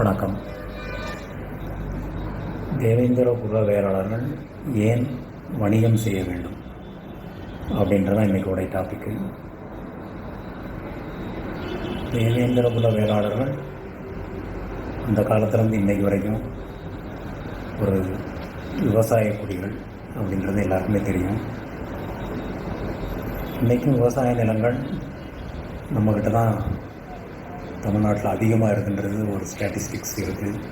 வணக்கம். தேவேந்திரகுல வேளாளர்கள் ஏன் வணிகம் செய்ய வேண்டும்? அப்படின்றதான் இன்றைக்கோடைய டாப்பிக்கு தேவேந்திரகுல வேளாளர்கள் அந்த காலத்துலேருந்து இன்றைக்கு வரைக்கும் ஒரு விவசாய குடிகள் அப்படின்றது எல்லாருக்குமே தெரியும். இன்றைக்கும் விவசாய நிலங்கள் நம்மக்கிட்ட தான் தமிழ்நாட்டில் அதிகமாக இருக்குன்றது ஒரு ஸ்டாட்டிஸ்டிக்ஸ் இருக்குது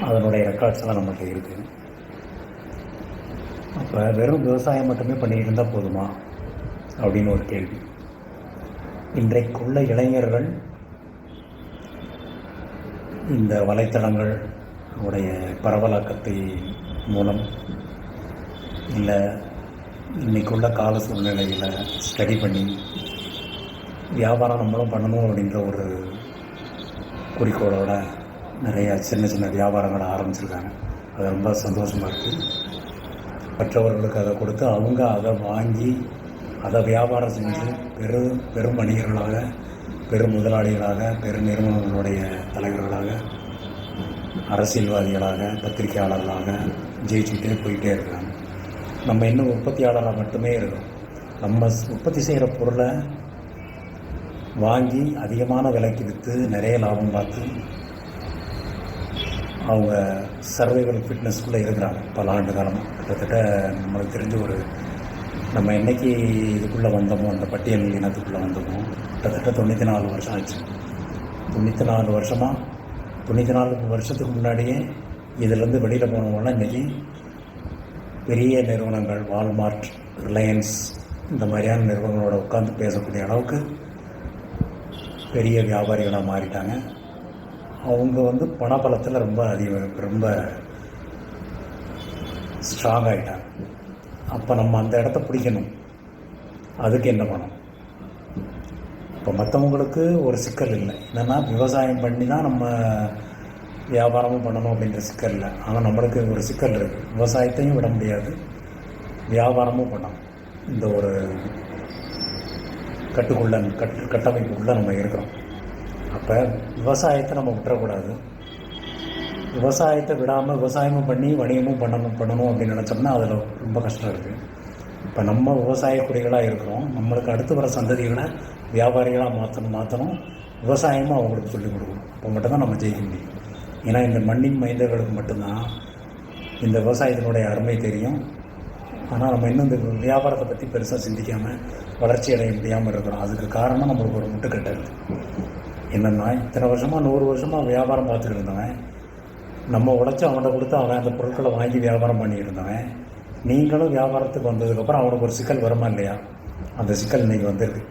அதனுடைய ரெக்கார்ட்ஸ் எல்லாம் நம்மகிட்ட இருக்குது அப்போ வெறும் விவசாயம் மட்டுமே பண்ணிக்கிட்டு இருந்தால் போதுமா? அப்படின்னு ஒரு கேள்வி. இன்றைக்குள்ள இளைஞர்கள் இந்த வலைத்தளங்கள் உடைய பரவலாக்கத்தை மூலம் இல்லை இன்றைக்குள்ள கால சூழ்நிலையில் ஸ்டடி பண்ணி வியாபாரம் நம்மளும் பண்ணணும் அப்படின்ற ஒரு குறிக்கோளோட நிறைய சின்ன சின்ன வியாபாரங்களை ஆரம்பிச்சிருக்காங்க. அது ரொம்ப சந்தோஷமாக இருக்குது மற்றவர்களுக்கு அதை கொடுத்து அவங்க அதை வாங்கி அதை வியாபாரம் செஞ்சு பெரு பெரும் வணிகர்களாக பெரும் முதலாளிகளாக பெரு நிறுவனங்களுடைய தலைவர்களாக அரசியல்வாதிகளாக பத்திரிகையாளர்களாக ஜெயிச்சுக்கிட்டே போயிட்டே இருக்காங்க. நம்ம இன்னும் உற்பத்தியாளராக மட்டுமே இருக்கோம். நம்ம உற்பத்தி செய்கிற பொருளை வாங்கி அதிகமான விலைக்கு விற்று நிறைய லாபம் பார்த்து அவங்க சர்வைவல் ஃபிட்னஸ்குள்ளே இருக்கிறாங்க. பல ஆண்டு காலமாக கிட்டத்தட்ட நம்மளுக்கு தெரிஞ்ச ஒரு நம்ம என்னைக்கு இதுக்குள்ளே வந்தோமோ அந்த பட்டியல் இனத்துக்குள்ளே வந்தோமோ கிட்டத்தட்ட தொண்ணூற்றி நாலு வருஷம் ஆச்சு. தொண்ணூற்றி நாலு வருஷமாக தொண்ணூற்றி நாலு வருஷத்துக்கு முன்னாடியே இதிலேருந்து வெளியில் போனவங்களாம் இன்றைக்கி பெரிய நிறுவனங்கள் வால்மார்ட் ரிலையன்ஸ் இந்த மாதிரியான நிறுவனங்களோட உட்காந்து பேசக்கூடிய அளவுக்கு பெரிய வியாபாரிகளாக மாறிட்டாங்க. அவங்க வந்து பணபலத்தில் ரொம்ப அதிகம் ரொம்ப ஸ்ட்ராங் ஆகிட்டாங்க அப்போ நம்ம அந்த இடத்த பிடிக்கணும். அதுக்கு என்ன பண்ணணும் இப்போ மற்றவங்களுக்கு ஒரு சிக்கல் இல்லை. என்னென்னா விவசாயம் பண்ணி தான் நம்ம வியாபாரமும் பண்ணணும் அப்படின்ற சிக்கல் இல்லை. ஆனால் நம்மளுக்கு ஒரு சிக்கல் இருக்குது விவசாயத்தையும் விட முடியாது. வியாபாரமும் பண்ணணும். இந்த ஒரு கட்டுக்குள்ள கட்டு கட்டமைப்புக்குள்ளே நம்ம இருக்கிறோம். அப்போ விவசாயத்தை நம்ம விட்டுறக்கூடாது. விவசாயத்தை விடாமல் விவசாயமும் பண்ணி வணிகமும் பண்ணணும் பண்ணணும் அப்படின்னு நினச்சோம்னா அதில் ரொம்ப கஷ்டம் இருக்குது இப்போ நம்ம விவசாய குடிகளாக இருக்கிறோம். நம்மளுக்கு அடுத்து வர சந்ததிகளை வியாபாரிகளாக மாற்றணும் மாற்றணும் விவசாயமும் அவங்களுக்கு சொல்லிக் கொடுக்கணும். அப்போ மட்டும்தான் நம்ம ஜெயிக்க முடியும். ஏன்னா இந்த மண்ணின் மைந்தர்களுக்கு மட்டும்தான் இந்த விவசாயத்தினுடைய அருமை தெரியும். ஆனால் நம்ம இன்னும் இந்த வியாபாரத்தை பற்றி பெருசாக சிந்திக்காமல் வளர்ச்சி அடைய முடியாமல் இருக்கிறோம். அதுக்கு காரணம் நம்மளுக்கு ஒரு முட்டுக்கட்டை இருக்குது என்னென்னா இத்தனை வருஷமாக நூறு வருஷமாக வியாபாரம் பார்த்துட்டு இருந்தவன். நம்ம உழைச்சி அவன்கிட்ட கொடுத்து அவன் அந்த பொருட்களை வாங்கி வியாபாரம் பண்ணிட்டு இருந்தவன். நீங்களும் வியாபாரத்துக்கு வந்ததுக்கப்புறம் அவனுக்கு ஒரு சிக்கல் வருமா இல்லையா? அந்த சிக்கல் இன்றைக்கி வந்திருக்கு.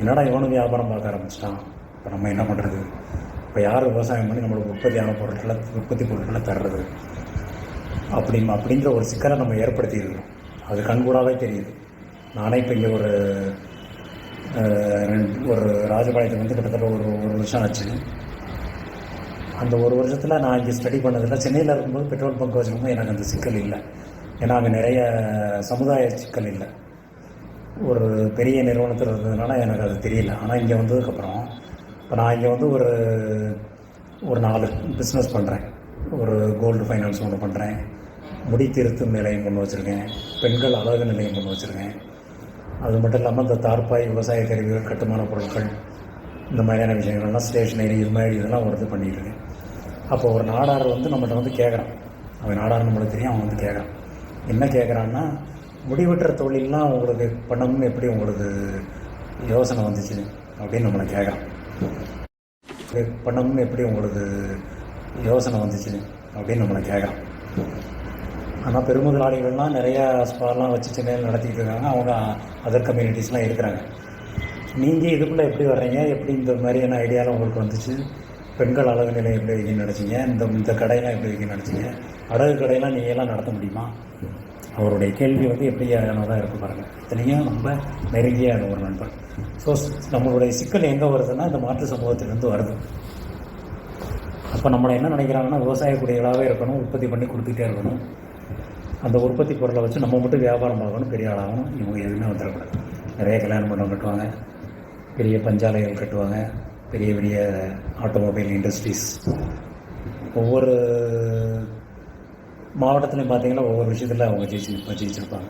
என்னடா இவனும் வியாபாரம் பார்க்க ஆரம்பிச்சிட்டான்? இப்போ நம்ம என்ன பண்ணுறது இப்போ யார் விவசாயம் பண்ணி நம்மளுக்கு உற்பத்தியான பொருட்களை உற்பத்தி பொருட்களை தர்றது? அப்படி அப்படிங்கிற ஒரு சிக்கலை நம்ம ஏற்படுத்தியிருக்கிறோம். அது கண்கூடாவே தெரியுது. நானே இப்போ இங்கே ஒரு ரெண்டு- ஒரு ராஜபாளையத்துக்கு வந்து கிட்டத்தட்ட ஒரு ஒரு வருஷம் ஆச்சு. அந்த ஒரு வருஷத்தில் நான் இங்கே ஸ்டடி பண்ணதில் சென்னையில் இருக்கும்போது பெட்ரோல் பங்க் வச்சுருக்கும்போது எனக்கு அந்த சிக்கல் இல்லை. ஏன்னா அங்கே நிறைய சமுதாய சிக்கல் இல்லை. ஒரு பெரிய நிறுவனத்தில் இருந்ததுனால எனக்கு அது தெரியல. ஆனால் இங்கே வந்ததுக்கப்புறம் இப்போ நான் இங்கே வந்து ஒரு ஒரு நாலு பிஸ்னஸ் பண்ணுறேன் ஒரு கோல்டு ஃபைனான்ஸ் ஒன்று பண்ணுறேன் முடி திருத்தும் நிலையம் ஒன்று வச்சுருக்கேன். பெண்கள் அழகு நிலையம் ஒன்று வச்சுருக்கேன். அது மட்டும் இல்லாமல் இந்த தார்பாய் விவசாய கருவிகள் கட்டுமான பொருட்கள் இந்த மாதிரியான விஷயங்கள்லாம் ஸ்டேஷனரி இது மாதிரி இதெல்லாம் ஒரு இது அப்போ ஒரு நாடார் வந்து நம்மகிட்ட வந்து கேட்குறான் அவன் நாடார் நம்மளுக்கு தெரியும் அவன் வந்து கேட்குறான் என்ன கேட்குறான்னா முடிவெட்டுற தொழிலெலாம் உங்களுக்கு பண்ணணும்னு எப்படி உங்களுக்கு யோசனை வந்துச்சு அப்படின்னு நம்மளை கேட்குறான் பண்ணணும்னு எப்படி உங்களுக்கு யோசனை வந்துச்சு அப்படின்னு நம்மளை கேட்குறான் ஆனால் பெருமுதலாளிகள்லாம் நிறையா ஸ்பார்லாம் வச்சு சென்னையில் நடத்திட்டு இருக்காங்க. அவங்க அதர் கம்யூனிட்டிஸ்லாம் இருக்கிறாங்க. நீங்கள் இதுக்குள்ளே எப்படி வர்றீங்க? எப்படி இந்த மாதிரியான ஐடியாலாம் உங்களுக்கு வந்துச்சு? பெண்கள் அழகு நிலையம் எப்படி வைக்கணும்னு நினச்சிங்க? இந்த இந்த கடையெல்லாம் எப்படி வைக்கணும்னு நினச்சிங்க? அழகு கடையெல்லாம் நீங்கள் நடத்த முடியுமா? அவருடைய கேள்வி வந்து எப்படியானதாக இருக்க பாருங்கள் இத்தனையும் ரொம்ப நெருங்கிய ஒரு நண்பர். ஸோ நம்மளுடைய சிக்கல் எங்கே வருதுன்னா இந்த மாற்று சமூகத்திலேருந்து வருது. அப்போ நம்மளை என்ன நினைக்கிறாங்கன்னா விவசாய குடிகளாகவே இருக்கணும் உற்பத்தி பண்ணி கொடுத்துட்டே இருக்கணும். அந்த உற்பத்தி பொருளை வச்சு நம்ம மட்டும் வியாபாரம் பார்க்கணும் பெரிய ஆளாகணும். இவங்க எதுவுமே வந்துடக்கூடாது. நிறைய கல்யாணம் பண்ண கட்டுவாங்க. பெரிய பஞ்சாலைகள் கட்டுவாங்க. பெரிய பெரிய ஆட்டோமொபைல் இண்டஸ்ட்ரீஸ். ஒவ்வொரு மாவட்டத்துலையும் பார்த்தீங்கன்னா ஒவ்வொரு விஷயத்தில் அவங்க ஜெயிச்சு ஜெயிச்சிருப்பாங்க.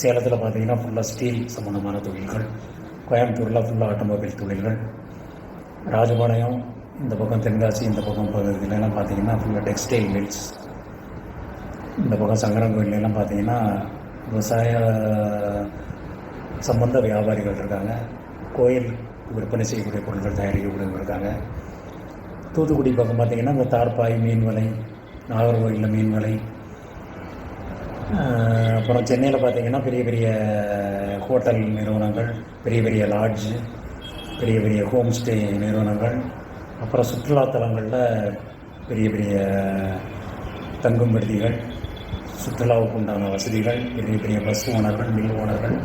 சேலத்தில் பார்த்தீங்கன்னா ஃபுல்லாக ஸ்டீல் சம்மந்தமான தொழில்கள் கோயம்புத்தூரில் ஃபுல்லாக ஆட்டோமொபைல் தொழில்கள் ராஜபாளையம் இந்த பக்கம் தென்காசி இந்த பக்கம் பகுதியிலலாம் பார்த்தீங்கன்னா ஃபுல்லாக டெக்ஸ்டைல் மில்ஸ் இந்த பக்கம் சங்கரன் கோயிலெலாம் பார்த்தீங்கன்னா விவசாய சம்பந்த வியாபாரிகள் இருக்காங்க. கோயில் விற்பனை செய்யக்கூடிய பொருட்கள் தயாரிக்கக்கூடியவங்க இருக்காங்க. தூத்துக்குடி பக்கம் பார்த்திங்கன்னா இந்த தார்பாய் மீன் வலை நாகர்கோயிலில் மீன் வலை அப்புறம் சென்னையில் பார்த்தீங்கன்னா பெரிய பெரிய ஹோட்டல் நிறுவனங்கள் பெரிய பெரிய லாட்ஜு பெரிய பெரிய ஹோம் ஸ்டே நிறுவனங்கள் அப்புறம் சுற்றுலாத்தலங்களில் பெரிய பெரிய தங்கும் விடுதிகள் சுற்றுலாவுக்கு உண்டான வசதிகள் பெரிய பெரிய பஸ் ஓனர்கள் மில் ஓனர்கள்.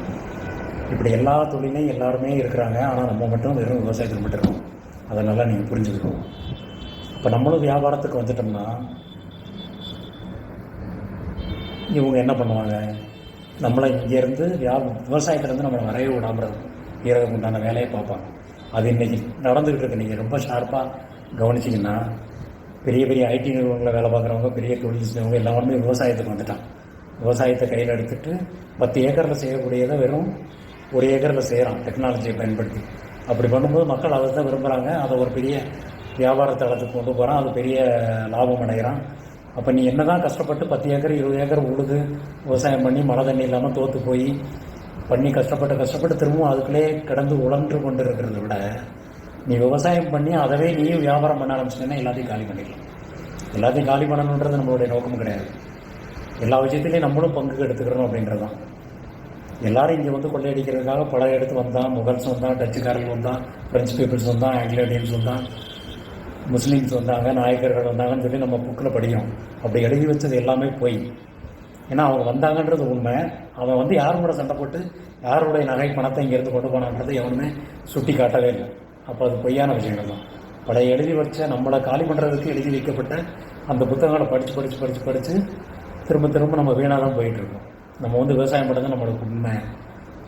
இப்படி எல்லா தொழிலையும் எல்லாருமே இருக்கிறாங்க. ஆனால் நம்ம மட்டும் வெறும் விவசாயத்தில் மட்டும் இருக்கோம். அதை நல்லா நீங்கள் புரிஞ்சுக்கணும். இப்போ நம்மளும் வியாபாரத்துக்கு வந்துட்டோம்னா இவங்க என்ன பண்ணுவாங்க? நம்மளை இங்கேருந்து வியா விவசாயத்துலேருந்து நம்மளை வரைய விடாமல் ஈரகம் உண்டான வேலையை பார்ப்பாங்க. அது இன்றைக்கி நடந்துக்கிட்டு இருக்கு. நீங்கள் ரொம்ப ஷார்ப்பாக கவனிச்சிங்கன்னா பெரிய பெரிய ஐடி நிறுவனங்களில் வேலை பார்க்குறவங்க பெரிய தொழில் செய்கிறவங்க எல்லாருமே விவசாயத்துக்கு வந்துட்டான் விவசாயத்தை கையில் எடுத்துகிட்டு பத்து ஏக்கரில் செய்யக்கூடியதை வெறும் ஒரு ஏக்கரில் செய்கிறான் டெக்னாலஜியை பயன்படுத்தி. அப்படி பண்ணும்போது மக்கள் அதை தான் விரும்புகிறாங்க அதை ஒரு பெரிய வியாபார தளத்துக்கு கொண்டு போகிறான் அது பெரிய லாபம் அடைகிறான். அப்போ நீ என்ன தான் கஷ்டப்பட்டு பத்து ஏக்கர் இருபது ஏக்கர் உழுது விவசாயம் பண்ணி மழை தண்ணி இல்லாமல் தோற்று போய் பண்ணி கஷ்டப்பட்டு கஷ்டப்பட்டு திரும்பவும் அதுக்குள்ளே கிடந்து உழன்று கொண்டு இருக்கிறத விட நீ விவசாயம் பண்ணி அதவே நீயும் வியாபாரம் பண்ண ஆரம்பிச்சிட்டேன்னா எல்லாத்தையும் காலி பண்ணிடலாம். எல்லாத்தையும் காலி பண்ணணுன்றது நம்மளுடைய நோக்கம் கிடையாது. எல்லா விஷயத்துலையும் நம்மளும் பங்கு எடுத்துக்கிறோம் அப்படின்றது தான் எல்லாரும் இங்கே வந்து கொள்ளையடிக்கிறதுக்காக பல எடுத்து வந்தான் முகல்ஸ் வந்தான் டச்சுக்காரர்கள் வந்தான் ஃப்ரெஞ்சு பீப்புள்ஸ் வந்தான் ஆங்கிலேடியன்ஸ் வந்தான் முஸ்லீம்ஸ் வந்தாங்க நாயக்கர்கள் வந்தாங்கன்னு சொல்லி நம்ம புக்கில் படிக்கிறோம். அப்படி எழுதி வச்சது எல்லாமே போய். ஏன்னா அவங்க வந்தாங்கன்றது உண்மை. அவன் வந்து யார் கூட சண்டை போட்டு யாருடைய நகை பணத்தை இங்கேருந்து கொண்டு போனான்றது எவனுமே சுட்டி காட்டவே இல்லை. அப்போ அது பொய்யான விஷயங்கள் தான் பழைய எழுதி வச்ச நம்மளை காலி பண்ணுறதுக்கு எழுதி வைக்கப்பட்ட அந்த புத்தகங்களை படித்து படித்து படித்து படித்து திரும்ப திரும்ப நம்ம வீணாக தான் போயிட்டுருக்கோம். நம்ம வந்து விவசாயம் பண்ணுறது நம்மளுக்கு உண்மை.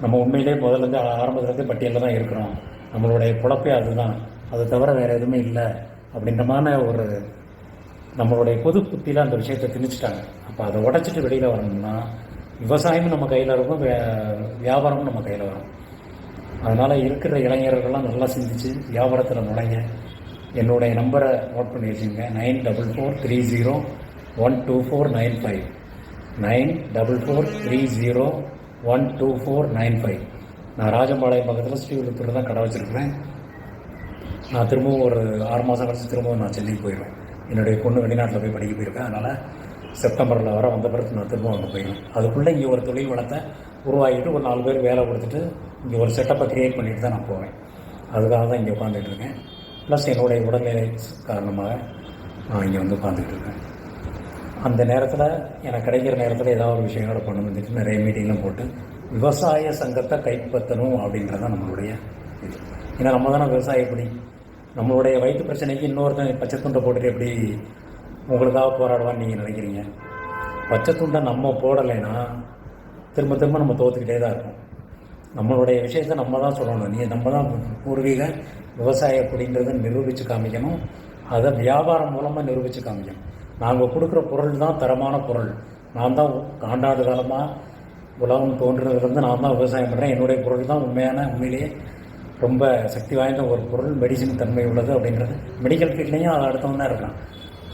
நம்ம உண்மையிலே முதல்லேருந்து ஆரம்பத்துலேருந்து பட்டியலில் தான் இருக்கிறோம். நம்மளுடைய குழப்பே அதுதான். அதை தவிர வேறு எதுவுமே இல்லை. அப்படின்றமான ஒரு நம்மளுடைய பொது புத்தியில் அந்த விஷயத்தை திணிச்சிட்டாங்க. அப்போ அதை உடச்சிட்டு வெளியில் வரணும்னா விவசாயமும் நம்ம கையில் இருக்கும் வியாபாரமும் நம்ம கையில் வரும். அதனால் இருக்கிற இளைஞர்கள்லாம் நல்லா சிந்திச்சு வியாபாரத்தில் நுழைங்க. என்னுடைய நம்பரை நோட் பண்ணி வச்சுங்க nine double four three zero one two four nine five nine double four three zero one two four nine five நான் ராஜம்பாளையம் பக்கத்தில் ஸ்ரீவிழுத்தூர் தான் கடை வச்சுருக்கிறேன். நான் திரும்பவும் ஒரு ஆறு மாதம் கழிச்சு திரும்பவும் நான் சென்னைக்கு போயிடுவேன். என்னுடைய பொண்ணு வெளிநாட்டில் போய் படிக்க போயிருக்கேன் அதனால் செப்டம்பரில் வர வந்த பிறகு நான் திரும்ப அங்கே போயிடுவேன் அதுக்குள்ளே இங்கே ஒரு தொழில் வளத்தை உருவாக்கிட்டு ஒரு நாலு பேர் வேலை கொடுத்துட்டு இங்கே ஒரு செட்டப்பை க்ரியேட் பண்ணிட்டு தான் நான் போவேன். அதுக்காக தான் இங்கே உட்காந்துட்டு இருக்கேன். ப்ளஸ் என்னுடைய உடல்நிலை காரணமாக நான் இங்கே வந்து உட்காந்துட்டு இருக்கேன். அந்த நேரத்தில் எனக்கு கிடைக்கிற நேரத்தில் ஏதாவது ஒரு விஷயங்களோட பண்ண வந்துட்டு நிறைய மீட்டிங்லாம் போட்டு விவசாய சங்கத்தை கைப்பற்றணும் அப்படின்றது தான் நம்மளுடைய இது. ஏன்னா நம்ம தானே விவசாயப்படி நம்மளுடைய வயிற்று பிரச்சனைக்கு இன்னொருத்தன் பச்சை துண்டை போட்டுட்டு எப்படி உங்களுக்காக போராடுவான்னு நீங்கள் நினைக்கிறீங்க? பச்சை துண்டை நம்ம போடலைன்னா திரும்ப திரும்ப நம்ம தோத்துக்கிட்டே தான் இருக்கும். நம்மளுடைய விஷயத்தை நம்ம தான் சொல்லணும். நீ நம்ம தான் பூர்வீக விவசாய அப்படின்றத நிரூபித்து காமிக்கணும். அதை வியாபாரம் மூலமாக நிரூபித்து காமிக்கணும். நாங்கள் கொடுக்குற பொருள் தான் தரமான பொருள். நான் தான் காண்டாண்டு காலமாக உலகம் தோன்றுறதுலேருந்து நான் தான் விவசாயம் பண்ணுறேன் என்னுடைய பொருள் தான் உண்மையான உண்மையிலேயே ரொம்ப சக்தி வாய்ந்த ஒரு பொருள் மெடிசின் தன்மை உள்ளது அப்படின்றது மெடிக்கல் ஃபீல்ட்லேயும் அதை அடுத்தவன் தான் இருக்கான்.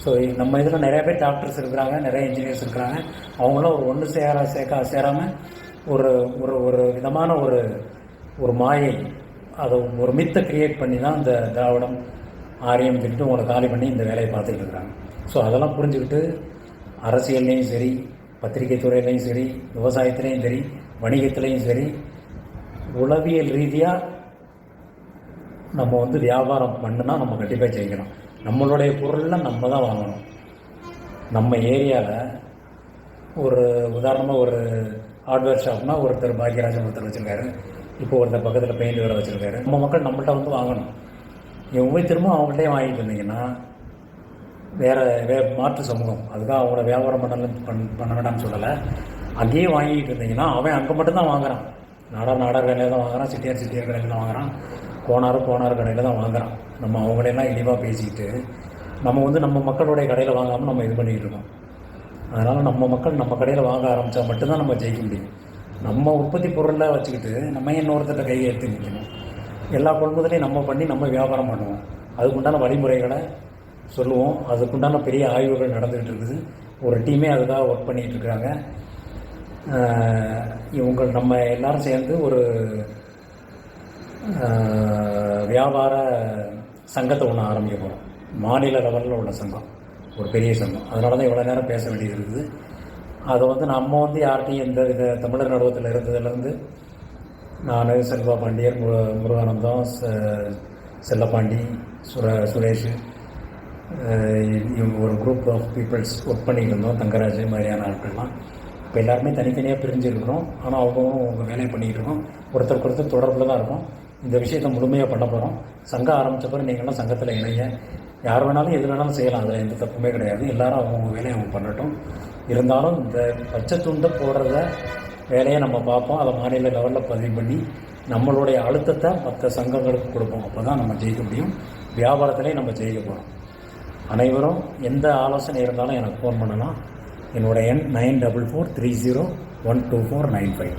ஸோ நம்ம இதில் நிறைய பேர் டாக்டர்ஸ் இருக்கிறாங்க நிறைய இன்ஜினியர்ஸ் இருக்கிறாங்க. அவங்களாம் ஒரு ஒன்று சேர சேர்க்க சேராமல் ஒரு ஒரு ஒரு விதமான ஒரு ஒரு மாயை அதை ஒரு மித்தை கிரியேட் பண்ணி தான் இந்த திராவிடம் ஆரியம் சொல்லிட்டு உங்களை காலி பண்ணி இந்த வேலையை பார்த்துக்கிட்டு இருக்கிறாங்க. ஸோ அதெல்லாம் புரிஞ்சுக்கிட்டு அரசியல்லையும் சரி பத்திரிகை துறையிலையும் சரி விவசாயத்துலேயும் சரி வணிகத்துலேயும் சரி உளவியல் ரீதியாக நம்ம வந்து வியாபாரம் பண்ணுனா நம்ம கண்டிப்பாக ஜெயிக்கணும். நம்மளுடைய பொருள்லாம் நம்ம தான் வாங்கணும். நம்ம ஏரியாவில் ஒரு உதாரணமாக ஒரு ஹார்ட்வேர் ஷாப்னா ஒருத்தர் பாக்யராஜன் ஒருத்தர் வச்சுருக்காரு. இப்போ ஒருத்தர் பக்கத்தில் பெயிண்ட் வேறு வச்சுருக்காரு. நம்ம மக்கள் நம்மள்ட்ட வந்து வாங்கணும். நீங்கள் போய் திரும்ப அவங்கள்ட்டே வாங்கிட்டு இருந்தீங்கன்னா வேறு வே மாற்று சமூகம். அதுக்காக அவங்கள வியாபாரம் பண்ணல பண் பண்ண வேண்டாம்னு சொல்லலை. அங்கேயே வாங்கிட்டு இருந்தீங்கன்னா அவன் அங்கே மட்டும்தான் வாங்குறான். நாடா நாடார் கடையில் தான் வாங்குறான் சிட்டியார் சிட்டியார் கடையில் தான் வாங்குறான். போனார் போனார் கடையில் தான் வாங்குறான். நம்ம அவங்களெல்லாம் இழிவாக பேசிக்கிட்டு நம்ம வந்து நம்ம மக்களுடைய கடையில் வாங்காமல் நம்ம இது பண்ணிகிட்டு இருக்கோம். அதனால் நம்ம மக்கள் நம்ம கடையில் வாங்க ஆரம்பித்தா மட்டும்தான் நம்ம ஜெயிக்க முடியும். நம்ம உற்பத்தி பொருளை வச்சுக்கிட்டு நம்ம இன்னொருத்தட்ட கையை எடுத்து நிற்கணும் எல்லா கொள்முதலையும் நம்ம பண்ணி நம்ம வியாபாரம் பண்ணுவோம். அதுக்குண்டான வழிமுறைகளை சொல்லுவோம். அதுக்குண்டான பெரிய ஆய்வுகள் நடந்துகிட்டு இருக்குது. ஒரு டீமே அதுக்காக ஒர்க் பண்ணிகிட்டு இவங்க நம்ம எல்லாரும் சேர்ந்து ஒரு வியாபார சங்கத்தை ஒன்று ஆரம்பிக்க போகிறோம் மாநில லெவலில் உள்ள சங்கம். ஒரு பெரிய சங்கம். அதனால தான் இவ்வளோ நேரம் பேச வேண்டியது இருக்குது. அதை வந்து நம்ம வந்து யார்கிட்டையும் எந்த வித தமிழர் நடுவத்தில் இருந்ததுலேருந்து நான் செல்வா பாண்டியர் மு முருகானந்தம் செ- செல்லப்பாண்டி சுர சுரேஷ் இவங்க ஒரு குரூப் ஆஃப் பீப்புள்ஸ் ஒர்க் பண்ணியிருந்தோம் இருந்தோம். தங்கராஜ் மாதிரியான ஆட்கள்லாம். இப்போ எல்லாருமே தனித்தனியாக பிரிஞ்சு இருக்கிறோம் ஆனால் அவங்களும் அவங்க வேலையை பண்ணிகிட்டு இருக்கோம். ஒருத்தருக்கு ஒருத்தர் தொடர்பில் தான் இருக்கும். இந்த விஷயத்தை முழுமையாக பண்ண போகிறோம் சங்கம் ஆரம்பித்த பிறகு நீங்களாம் சங்கத்தில் இணைய யார் வேணாலும் எது வேணாலும் செய்யலாம். அதில் எந்த தப்புமே கிடையாது. எல்லாரும் அவங்கவுங்க வேலையை அவங்க பண்ணட்டும். இருந்தாலும் இந்த பச்சை துண்டை போடுறத வேலையை நம்ம பார்ப்போம். அதை மாநில லெவலில் பதிவு பண்ணி நம்மளுடைய அழுத்தத்தை மற்ற சங்கங்களுக்கு கொடுப்போம். அப்போ தான் நம்ம ஜெயிக்க முடியும். வியாபாரத்திலையும் நம்ம ஜெயிக்க போகிறோம் அனைவரும் எந்த ஆலோசனை இருந்தாலும் எனக்கு ஃபோன் பண்ணலாம். என்னோட எண் nine double four three zero one two four nine five.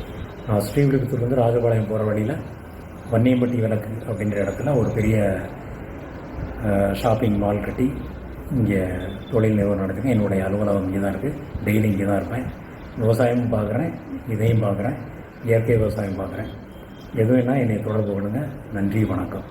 நான் ஸ்ரீவில்லிபுத்தூர்லேருந்து ராஜபாளையம் போகிற வழியில் வன்னியம்பட்டி விளக்கு அப்படிங்கிற இடத்துல ஒரு பெரிய ஷாப்பிங் மால் கட்டி இங்கே தொழில் நிறுவனம் நடக்குது என்னுடைய அலுவலகம் இங்கே தான் இருக்குது டெய்லி இங்கே தான் இருப்பேன். விவசாயமும் பார்க்குறேன். இதையும் பார்க்குறேன். இயற்கை விவசாயம் பார்க்குறேன். எதுவும்னா என்னை தொடர்பு கொள்ளுங்கள் நன்றி வணக்கம்.